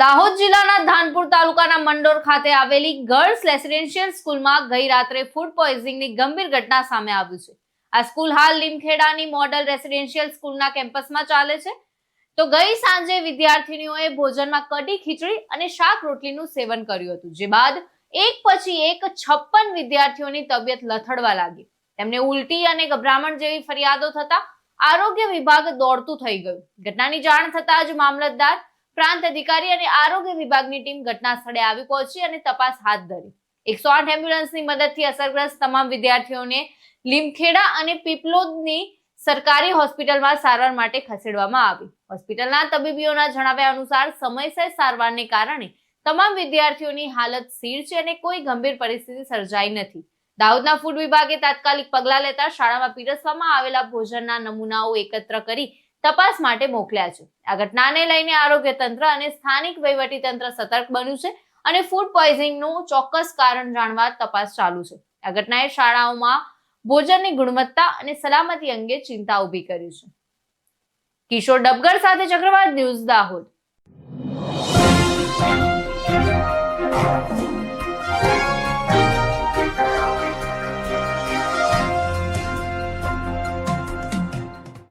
દાહોદ જિલ્લાના ધાનપુર તાલુકાના મંડોર ખાતે આવેલી ગર્લ્સ રેસિડેન્શિયલ સ્કૂલમાં ગઈ રાત્રે ફૂડ પોઈઝનિંગની ગંભીર ઘટના સામે આવ્યું છે. આ સ્કૂલ હાલ લીમખેડાની મોડલ રેસિડેન્શિયલ સ્કૂલના કેમ્પસમાં ચાલે છે. તો ગઈ સાંજે વિદ્યાર્થીનીઓએ ભોજનમાં કઢી, ખીચડી અને શાક રોટલીનું સેવન કર્યું હતું, જે બાદ એક પછી એક છપ્પન વિદ્યાર્થીઓની તબિયત લથડવા લાગી. તેમને ઉલટી અને ગભરામણ જેવી ફરિયાદો થતા આરોગ્ય વિભાગ દોડતું થઈ ગયું. ઘટનાની જાણ થતાં જ મામલતદાર પ્રાંત અધિકારી અને આરોગ્ય વિભાગની ટીમ ઘટના સ્થળે આવી પહોંચી અને તપાસ હાથ ધરી. એકસો આઠ એમ્બ્યુલન્સની મદદથી અસરગ્રસ્ત તમામ વિદ્યાર્થીઓને લીમખેડા અને પીપલોદની સરકારી હોસ્પિટલમાં સારવાર માટે ખસેડવામાં આવી. હોસ્પિટલના તબીબીઓના જણાવ્યા અનુસાર, સમયસર સારવારને કારણે તમામ વિદ્યાર્થીઓની હાલત સ્થિર છે અને કોઈ ગંભીર પરિસ્થિતિ સર્જાઈ નથી. દાહોદના ફૂડ વિભાગે તાત્કાલિક પગલાં લેતા શાળામાં પીરસવામાં આવેલા ભોજનના નમૂનાઓ એકત્ર કરી તપાસ માટે મોકલ્યા છે. આ ઘટનાને લઈને આરોગ્ય તંત્ર અને સ્થાનિક વહીવટી તંત્ર સતર્ક બન્યું છે અને ફૂડ પોઈઝનિંગનું ચોક્કસ કારણ જાણવા તપાસ ચાલુ છે. આ ઘટનાએ શાળાઓમાં ભોજનની ગુણવત્તા અને સલામતી અંગે ચિંતા ઊભી કરી છે. કિશોર ડબગર સાથે ચક્રવાત ન્યૂઝ દાહોદ.